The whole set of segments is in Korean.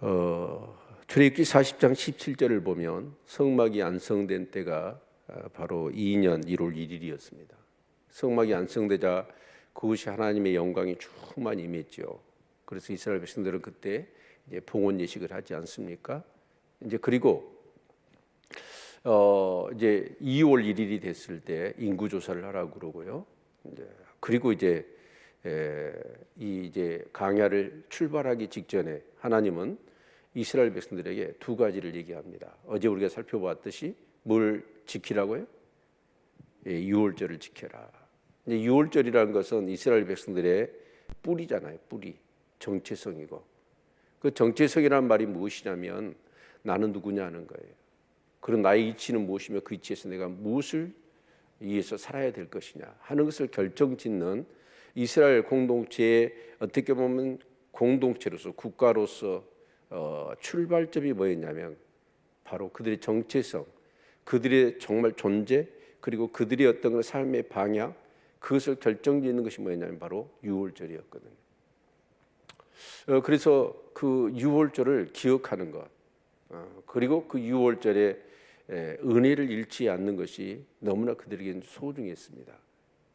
어, 출애굽기 40장 17절을 보면 성막이 안성된 때가 아, 바로 2년 1월 1일이었습니다. 성막이 안성되자 그것이 하나님의 영광이 충만히 임했죠. 그래서 이스라엘 백성들은 그때 이제 봉헌 예식을 하지 않습니까? 이제 그리고 어 이제 2월 1일이 됐을 때 인구 조사를 하라고 그러고요. 이제 그리고 이제 에, 이 이제 강야를 출발하기 직전에 하나님은 이스라엘 백성들에게 두 가지를 얘기합니다. 어제 우리가 살펴봤듯이 뭘 지키라고요? 예, 유월절을 지켜라. 유월절이라는 것은 이스라엘 백성들의 뿌리잖아요. 뿌리 정체성이고 그 정체성이라는 말이 무엇이냐면 나는 누구냐는 거예요. 그런 나의 이치는 무엇이며 그 이치에서 내가 무엇을 위해서 살아야 될 것이냐 하는 것을 결정짓는 이스라엘 공동체의 어떻게 보면 공동체로서 국가로서 어, 출발점이 뭐였냐면 바로 그들의 정체성, 그들의 정말 존재 그리고 그들의 어떤 그 삶의 방향 그것을 결정짓는 것이 뭐였냐면 바로 유월절이었거든요. 어, 그래서 그 유월절을 기억하는 것 어, 그리고 그 유월절에 에, 은혜를 잃지 않는 것이 너무나 그들에게는 소중했습니다.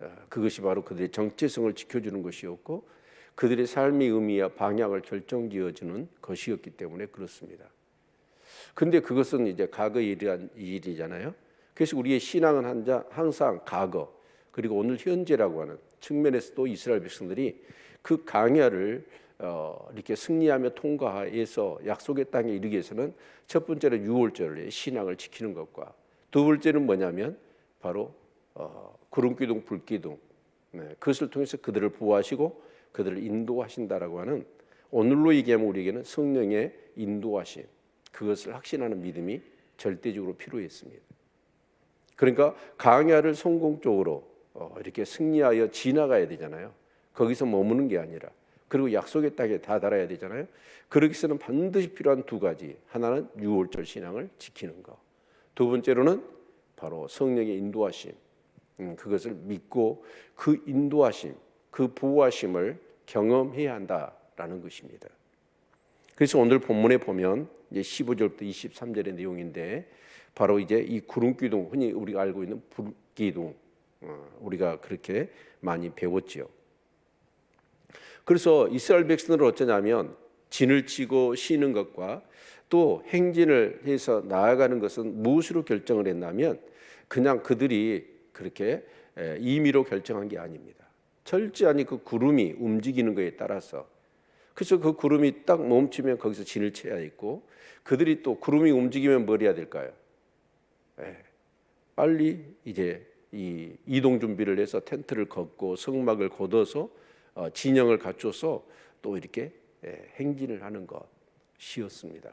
어, 그것이 바로 그들의 정체성을 지켜주는 것이었고 그들의 삶의 의미와 방향을 결정지어주는 것이었기 때문에 그렇습니다. 근데 그것은 이제 과거의 일이잖아요. 그래서 우리의 신앙은 한자 항상 과거 그리고 오늘 현재라고 하는 측면에서도 이스라엘 백성들이 그 강야를 어, 이렇게 승리하며 통과해서 약속의 땅에 이르기 위해서는 첫 번째는 유월절의 신앙을 지키는 것과 두 번째는 뭐냐면 바로 어, 구름 기둥, 불 기둥 네, 그것을 통해서 그들을 보호하시고 그들을 인도하신다라고 하는 오늘로 얘기하면 우리에게는 성령의 인도하심 그것을 확신하는 믿음이 절대적으로 필요했습니다. 그러니까 강야를 성공적으로 어, 이렇게 승리하여 지나가야 되잖아요. 거기서 머무는 게 아니라 그리고 약속의 땅에 다다라야 되잖아요. 그러기 위해서는 반드시 필요한 두 가지. 하나는 유월절 신앙을 지키는 것. 두 번째로는 바로 성령의 인도하심. 음, 그것을 믿고 그 인도하심, 그 보호하심을 경험해야 한다라는 것입니다. 그래서 오늘 본문에 보면 이제 15절부터 23절의 내용인데 바로 이제 이 구름 기둥 흔히 우리가 알고 있는 불 기둥 어, 우리가 그렇게 많이 배웠지요. 그래서 이스라엘 백성들은 어쩌냐면 진을 치고 쉬는 것과 또 행진을 해서 나아가는 것은 무엇으로 결정을 했냐면 그냥 그들이 그렇게 임의로 결정한 게 아닙니다. 철저하니 그 구름이 움직이는 것에 따라서 그래서 그 구름이 딱 멈추면 거기서 진을 쳐야 있고 그들이 또 구름이 움직이면 뭘 해야 될까요? 예, 빨리 이제 이 이동 준비를 해서 텐트를 걷고 성막을 걷어서 어, 진영을 갖춰서 또 이렇게 예, 행진을 하는 것이었습니다.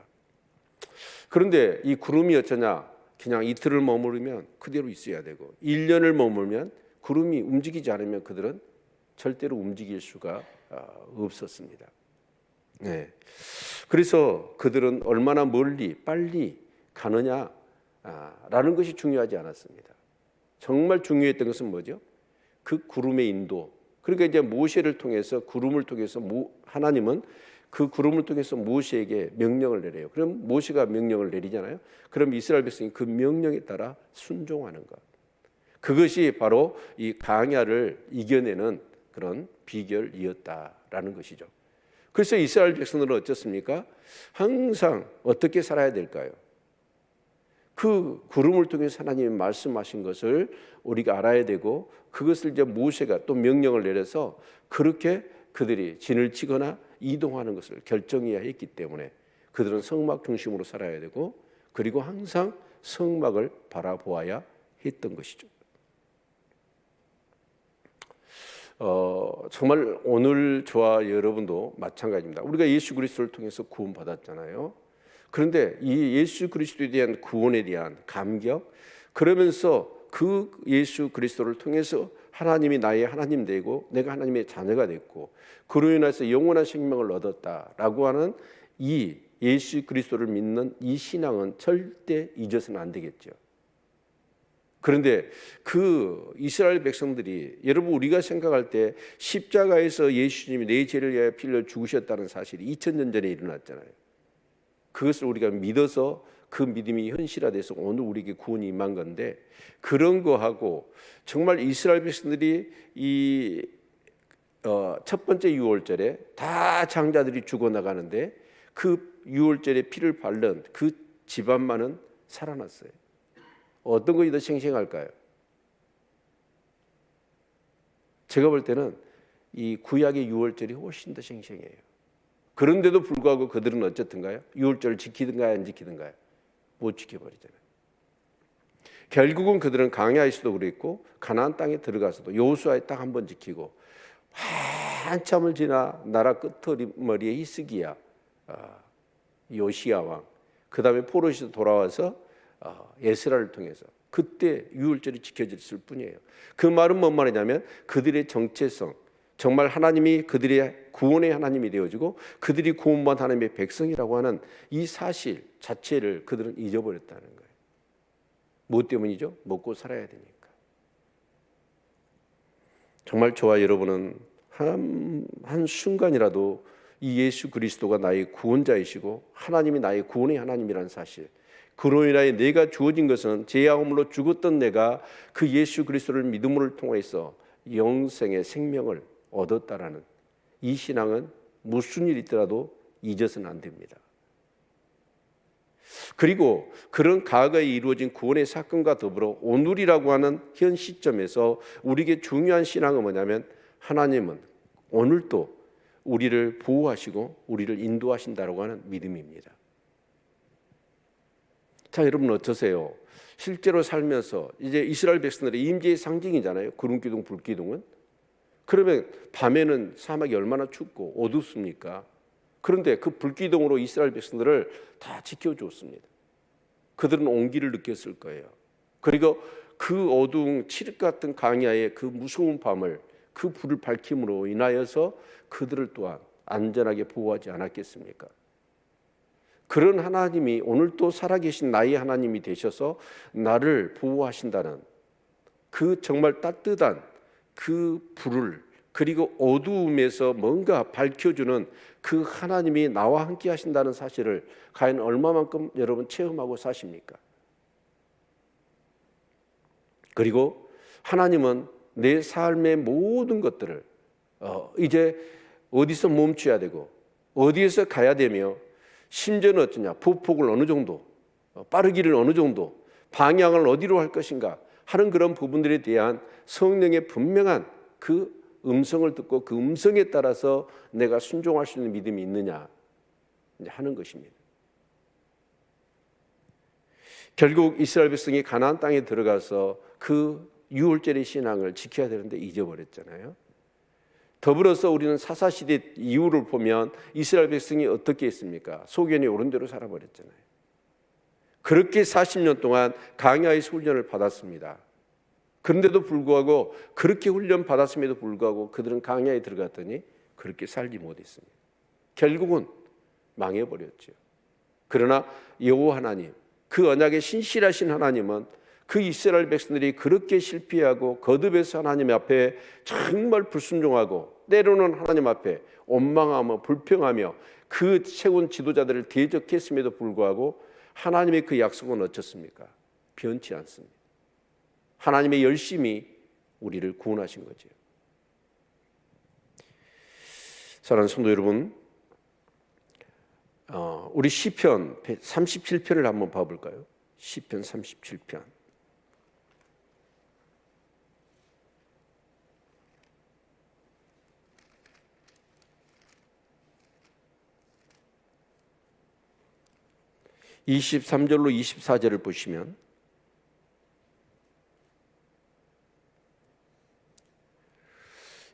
그런데 이 구름이 어쩌냐? 그냥 이틀을 머무르면 그대로 있어야 되고 1년을 머물면 구름이 움직이지 않으면 그들은 절대로 움직일 수가 어, 없었습니다. 네. 그래서 그들은 얼마나 멀리 빨리 가느냐라는 것이 중요하지 않았습니다. 정말 중요했던 것은 뭐죠? 그 구름의 인도. 그러니까 이제 모세를 통해서 구름을 통해서 하나님은 그 구름을 통해서 모세에게 명령을 내려요. 그럼 모세가 명령을 내리잖아요. 그럼 이스라엘 백성이 그 명령에 따라 순종하는 것. 그것이 바로 이 강야를 이겨내는 그런 비결이었다라는 것이죠. 그래서 이스라엘 백성들은 어떻습니까? 항상 어떻게 살아야 될까요? 그 구름을 통해서 하나님이 말씀하신 것을 우리가 알아야 되고 그것을 이제 모세가 또 명령을 내려서 그렇게 그들이 진을 치거나 이동하는 것을 결정해야 했기 때문에 그들은 성막 중심으로 살아야 되고 그리고 항상 성막을 바라보아야 했던 것이죠. 어, 정말 오늘 저와 여러분도 마찬가지입니다. 우리가 예수 그리스도를 통해서 구원 받았잖아요. 그런데 이 예수 그리스도에 대한 구원에 대한 감격 그러면서 그 예수 그리스도를 통해서 하나님이 나의 하나님 되고 내가 하나님의 자녀가 됐고 그로 인해서 영원한 생명을 얻었다라고 하는 이 예수 그리스도를 믿는 이 신앙은 절대 잊어서는 안 되겠죠. 그런데 그 이스라엘 백성들이 여러분 우리가 생각할 때 십자가에서 예수님이 내 죄를 위하여 필려 죽으셨다는 사실이 2000년 전에 일어났잖아요. 그것을 우리가 믿어서 그 믿음이 현실화돼서 오늘 우리에게 구원이 임한 건데 그런 거하고 정말 이스라엘 백성들이 이 어, 첫 번째 유월절에 다 장자들이 죽어 나가는데 그 유월절에 피를 바른 그 집안만은 살아났어요. 어떤 것이 더 생생할까요? 제가 볼 때는 이 구약의 유월절이 훨씬 더 생생해요. 그런데도 불구하고 그들은 어쨌든가요? 유월절을 지키든가요, 안 지키든가요? 못 지켜버리잖아요. 결국은 그들은 강야에서도 그랬고 가나안 땅에 들어가서도 여호수아에 딱한번 지키고 한참을 지나 나라 끝머리에 히스기야 아, 요시야 왕, 그 다음에 포로시도 돌아와서 아, 에스라를 통해서 그때 유월절이 지켜졌을 뿐이에요. 그 말은 뭔 말이냐면 그들의 정체성, 정말 하나님이 그들의 구원의 하나님이 되어지고 그들이 구원받은 하나님의 백성이라고 하는 이 사실 자체를 그들은 잊어버렸다는 거예요. 무엇 때문이죠? 먹고 살아야 되니까. 정말 저와 여러분은 한, 한 순간이라도 이 예수 그리스도가 나의 구원자이시고 하나님이 나의 구원의 하나님이라는 사실 그로 인하여 내가 주어진 것은 죄악으로 죽었던 내가 그 예수 그리스도를 믿음을 통해서 영생의 생명을 얻었다라는 이 신앙은 무슨 일이 있더라도 잊어서는 안 됩니다. 그리고 그런 과거에 이루어진 구원의 사건과 더불어 오늘이라고 하는 현 시점에서 우리에게 중요한 신앙은 뭐냐면 하나님은 오늘도 우리를 보호하시고 우리를 인도하신다라고 하는 믿음입니다. 자, 여러분 어떠세요? 실제로 살면서 이제 이스라엘 백성들의 임재의 상징이잖아요. 구름 기둥, 불 기둥은. 그러면 밤에는 사막이 얼마나 춥고 어둡습니까? 그런데 그 불기둥으로 이스라엘 백성들을 다 지켜주었습니다. 그들은 온기를 느꼈을 거예요. 그리고 그 어두운 칠흑 같은 강야의 그 무서운 밤을 그 불을 밝힘으로 인하여서 그들을 또한 안전하게 보호하지 않았겠습니까? 그런 하나님이 오늘 또 살아계신 나의 하나님이 되셔서 나를 보호하신다는 그 정말 따뜻한 그 불을 그리고 어두움에서 뭔가 밝혀주는 그 하나님이 나와 함께 하신다는 사실을 과연 얼마만큼 여러분 체험하고 사십니까? 그리고 하나님은 내 삶의 모든 것들을 어, 이제 어디서 멈춰야 되고 어디에서 가야 되며 심지어는 어쩌냐 보폭을 어느 정도 어, 빠르기를 어느 정도 방향을 어디로 할 것인가 하는 그런 부분들에 대한 성령의 분명한 그 음성을 듣고 그 음성에 따라서 내가 순종할 수 있는 믿음이 있느냐 하는 것입니다. 결국 이스라엘 백성이 가나안 땅에 들어가서 그 유월절의 신앙을 지켜야 되는데 잊어버렸잖아요. 더불어서 우리는 사사 시대 이후를 보면 이스라엘 백성이 어떻게 했습니까? 소견이 옳은 대로 살아버렸잖아요. 그렇게 40년 동안 강야의 훈련을 받았습니다. 그런데도 불구하고 그렇게 훈련 받았음에도 불구하고 그들은 강야에 들어갔더니 그렇게 살지 못했습니다. 결국은 망해버렸죠. 그러나 여호와 하나님, 그 언약의 신실하신 하나님은 그 이스라엘 백성들이 그렇게 실패하고 거듭해서 하나님 앞에 정말 불순종하고 때로는 하나님 앞에 원망하며 불평하며 그 세운 지도자들을 대적했음에도 불구하고 하나님의 그 약속은 어떻습니까? 변치 않습니다. 하나님의 열심히 우리를 구원하신 거죠. 사랑하는 성도 여러분, 어, 우리 시편 37편을 한번 봐볼까요? 시편 37편. 23절로 24절을 보시면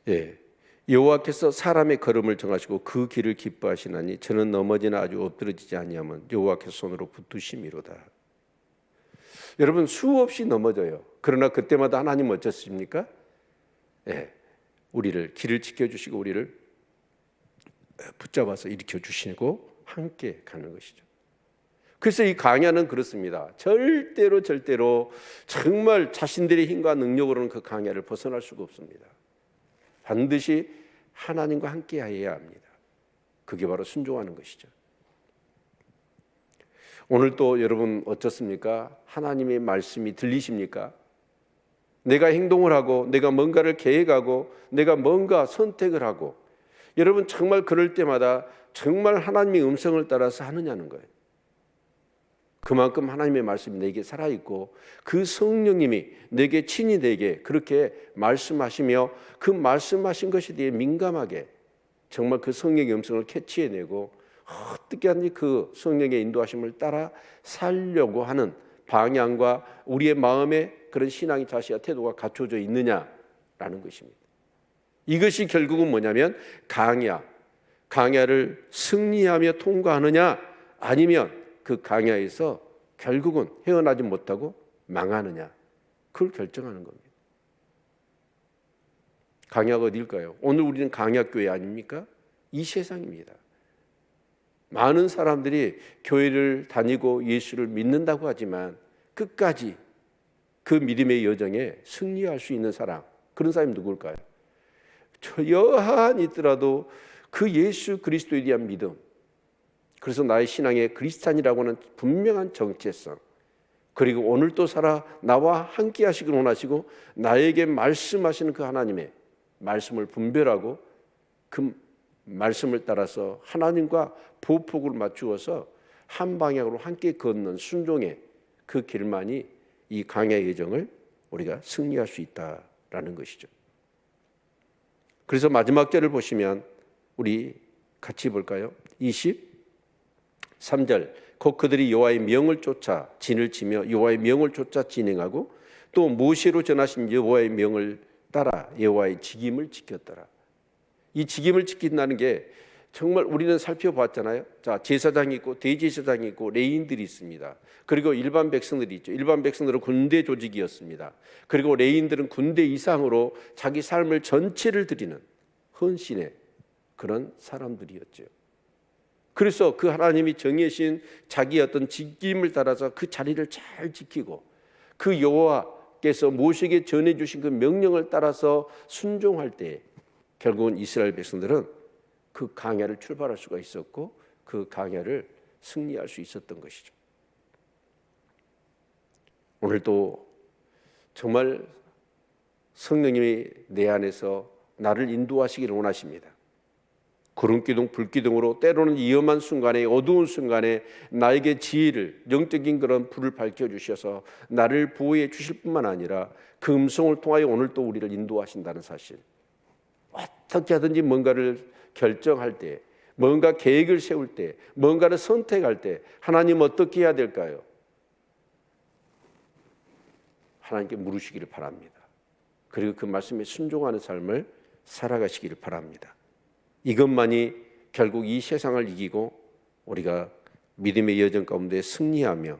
예. 여호와께서 사람의 걸음을 정하시고 그 길을 기뻐하시나니 저는 넘어지나 아주 엎드러지지 아니하면 여호와께서 손으로 붙드심이로다. 여러분 수없이 넘어져요. 그러나 그때마다 하나님 어쩌십니까? 예. 우리를 길을 지켜 주시고 우리를 붙잡아서 일으켜 주시고 함께 가는 것이죠. 그래서 이 강야는 그렇습니다. 절대로 절대로 정말 자신들의 힘과 능력으로는 그 강야를 벗어날 수가 없습니다. 반드시 하나님과 함께 해야 합니다. 그게 바로 순종하는 것이죠. 오늘 또 여러분 어떻습니까? 하나님의 말씀이 들리십니까? 내가 행동을 하고 내가 뭔가를 계획하고 내가 뭔가 선택을 하고 여러분 정말 그럴 때마다 정말 하나님의 음성을 따라서 하느냐는 거예요. 그만큼 하나님의 말씀이 내게 살아 있고 그 성령님이 내게 친히 내게 그렇게 말씀하시며 그 말씀하신 것에 대해 민감하게 정말 그 성령의 음성을 캐치해내고 어떻게 하든지 그 성령의 인도하심을 따라 살려고 하는 방향과 우리의 마음에 그런 신앙의 자세와 태도가 갖춰져 있느냐라는 것입니다. 이것이 결국은 뭐냐면 강야, 강야를 승리하며 통과하느냐 아니면 그 강야에서 결국은 헤어나지 못하고 망하느냐 그걸 결정하는 겁니다. 강야가 어딜까요? 오늘 우리는 강야교회 아닙니까? 이 세상입니다. 많은 사람들이 교회를 다니고 예수를 믿는다고 하지만 끝까지 그 믿음의 여정에 승리할 수 있는 사람 그런 사람이 누굴까요? 저 여한 있더라도 그 예수 그리스도에 대한 믿음 그래서 나의 신앙의 그리스찬이라고 하는 분명한 정체성 그리고 오늘도 살아 나와 함께 하시길 원하시고 나에게 말씀하시는 그 하나님의 말씀을 분별하고 그 말씀을 따라서 하나님과 보폭을 맞추어서 한 방향으로 함께 걷는 순종의 그 길만이 이 강의 예정을 우리가 승리할 수 있다라는 것이죠. 그래서 마지막 절을 보시면 우리 같이 볼까요? 23절 곧 그들이 여호와의 명을 쫓아 진을 치며 여호와의 명을 쫓아 진행하고 또 모세로 전하신 여호와의 명을 따라 여호와의 직임을 지켰더라. 이 직임을 지킨다는 게 정말 우리는 살펴봤잖아요. 자, 제사장이 있고 대제사장이 있고 레인들이 있습니다. 그리고 일반 백성들이 있죠. 일반 백성들은 군대 조직이었습니다. 그리고 레인들은 군대 이상으로 자기 삶을 전체를 드리는 헌신의 그런 사람들이었죠. 그래서 그 하나님이 정해신 자기 어떤 직임을 따라서 그 자리를 잘 지키고 그 여호와께서 모세에게 전해 주신 그 명령을 따라서 순종할 때 결국은 이스라엘 백성들은 그 강야를 출발할 수가 있었고 그 강야를 승리할 수 있었던 것이죠. 오늘도 정말 성령님이 내 안에서 나를 인도하시기를 원하십니다. 구름기둥, 불기둥으로 때로는 위험한 순간에 어두운 순간에 나에게 지혜를 영적인 그런 불을 밝혀 주셔서 나를 보호해 주실 뿐만 아니라 그 음성을 통하여 오늘 또 우리를 인도하신다는 사실. 어떻게 하든지 뭔가를 결정할 때, 뭔가 계획을 세울 때, 뭔가를 선택할 때 하나님 어떻게 해야 될까요? 하나님께 물으시기를 바랍니다. 그리고 그 말씀에 순종하는 삶을 살아가시기를 바랍니다. 이것만이 결국 이 세상을 이기고 우리가 믿음의 여정 가운데 승리하며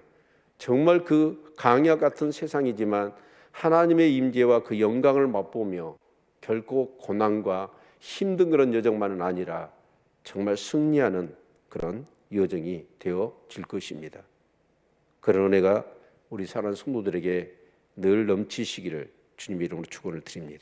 정말 그 강야 같은 세상이지만 하나님의 임재와 그 영광을 맛보며 결코 고난과 힘든 그런 여정만은 아니라 정말 승리하는 그런 여정이 되어질 것입니다. 그런 은혜가 우리 사랑하는 성도들에게 늘 넘치시기를 주님 이름으로 축원을 드립니다.